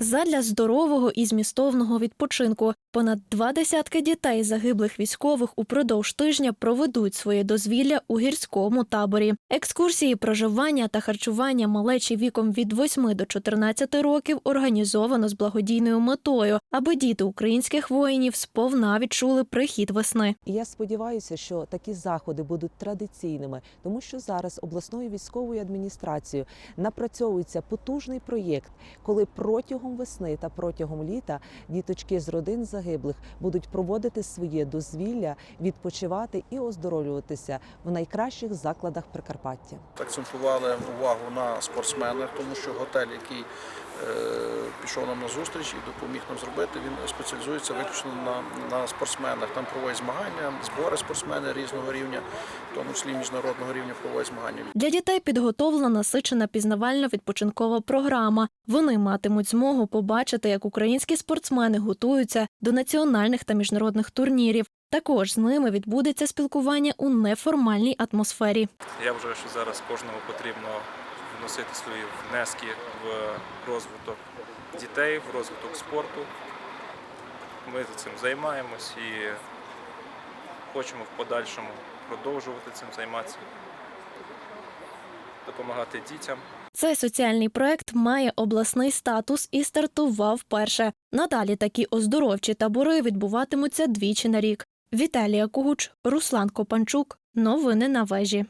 Задля здорового і змістовного відпочинку понад два десятки дітей загиблих військових упродовж тижня проведуть своє дозвілля у гірському таборі. Екскурсії, проживання та харчування малечі віком від 8 до 14 років організовано з благодійною метою, аби діти українських воїнів сповна відчули прихід весни. Я сподіваюся, що такі заходи будуть традиційними, тому що зараз обласною військовою адміністрацією напрацьовується потужний проєкт, коли протягом весни та протягом літа діточки з родин загиблих будуть проводити своє дозвілля, відпочивати і оздоровлюватися в найкращих закладах Прикарпаття. акцентували увагу на спортсменах, тому що готель, який е, пішов нам на зустріч і допоміг нам зробити, він спеціалізується виключно на, на спортсменах. Там проводять змагання, збори спортсмени різного рівня, в тому числі міжнародного рівня проводять змагання. Для дітей підготовлена насичена пізнавальна відпочинкова програма. Вони матимуть змогу побачити, як українські спортсмени готуються до національних та міжнародних турнірів. Також з ними відбудеться спілкування у неформальній атмосфері. Я вважаю, що зараз кожному потрібно вносити свої внески в розвиток дітей, в розвиток спорту. Ми цим займаємось і хочемо в подальшому продовжувати цим займатися, допомагати дітям. Цей соціальний проект має обласний статус і стартував вперше. Надалі такі оздоровчі табори відбуватимуться двічі на рік. Віталія Кугуч, Руслан Копанчук. Новини на вежі.